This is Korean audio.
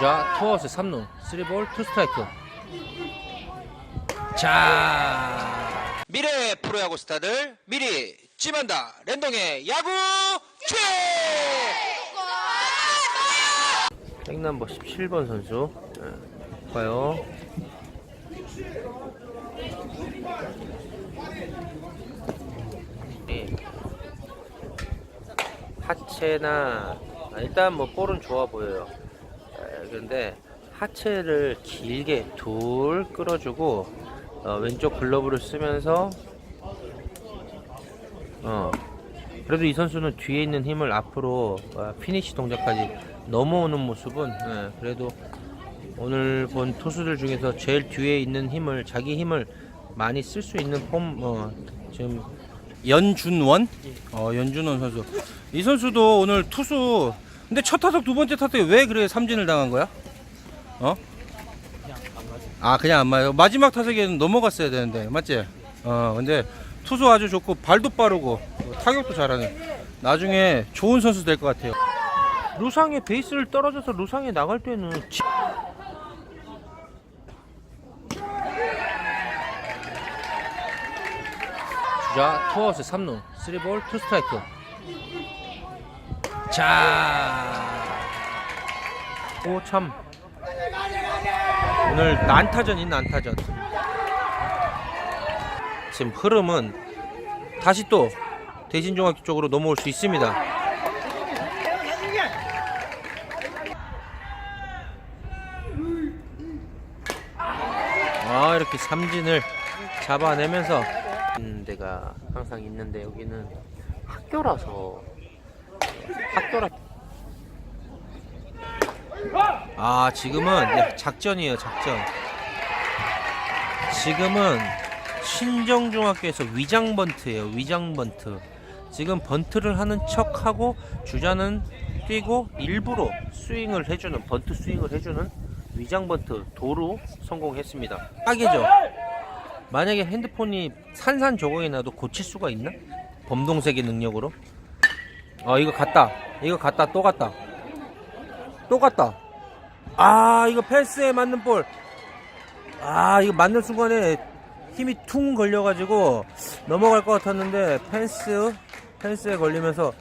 주자 투아웃에 3루 3볼 2스트라이크. 자. 미래 프로야구 스타들 미리 찜한다. 랜덤의 야구 최! 백넘버 17번 선수. 네, 봐요. 네. 하체나 아, 일단 뭐 볼은 좋아 보여요 에, 그런데 하체를 길게 둘 끌어주고 어, 왼쪽 글러브를 쓰면서 어 그래도 이 선수는 뒤에 있는 힘을 앞으로 어, 피니시 동작까지 넘어오는 모습은 예, 그래도 오늘 본 투수들 중에서 제일 뒤에 있는 힘을 자기 힘을 많이 쓸 수 있는 폼 어, 지금 연준원? 어, 연준원 선수. 이 선수도 오늘 투수. 근데 첫 타석 두 번째 타석에 왜 그래 삼진을 당한 거야? 어? 아, 그냥 안 맞아요. 마지막 타석에는 넘어갔어야 되는데, 맞지? 어, 근데 투수 아주 좋고 발도 빠르고 타격도 잘하네. 나중에 좋은 선수 될 것 같아요. 루상에 베이스를 떨어져서 루상에 나갈 때는 지- 주자 투아웃에 3루 3볼 2스트라이크 자 오참. 오늘 난타전인 난타전. 지금 흐름은 다시 또 대신중학교 쪽으로 넘어올 수 있습니다. 아 이렇게 삼진을 잡아내면서 있는 데가 항상 있는데 여기는 학교라서 학교라 아 지금은 네, 작전이에요 작전. 지금은 신정중학교에서 위장번트예요 위장번트. 지금 번트를 하는 척하고 주자는 뛰고 일부러 스윙을 해주는 번트 스윙을 해주는 위장번트 도로 성공했습니다. 딱이죠? 만약에 핸드폰이 산산조각이 나도 고칠 수가 있나? 범동색의 능력으로 어 이거 갔다. 이거 갔다. 또 갔다. 또 갔다. 아 이거 패스에 맞는 볼 아 이거 맞는 순간에 힘이 퉁 걸려가지고 넘어갈 것 같았는데 펜스 펜스에 걸리면서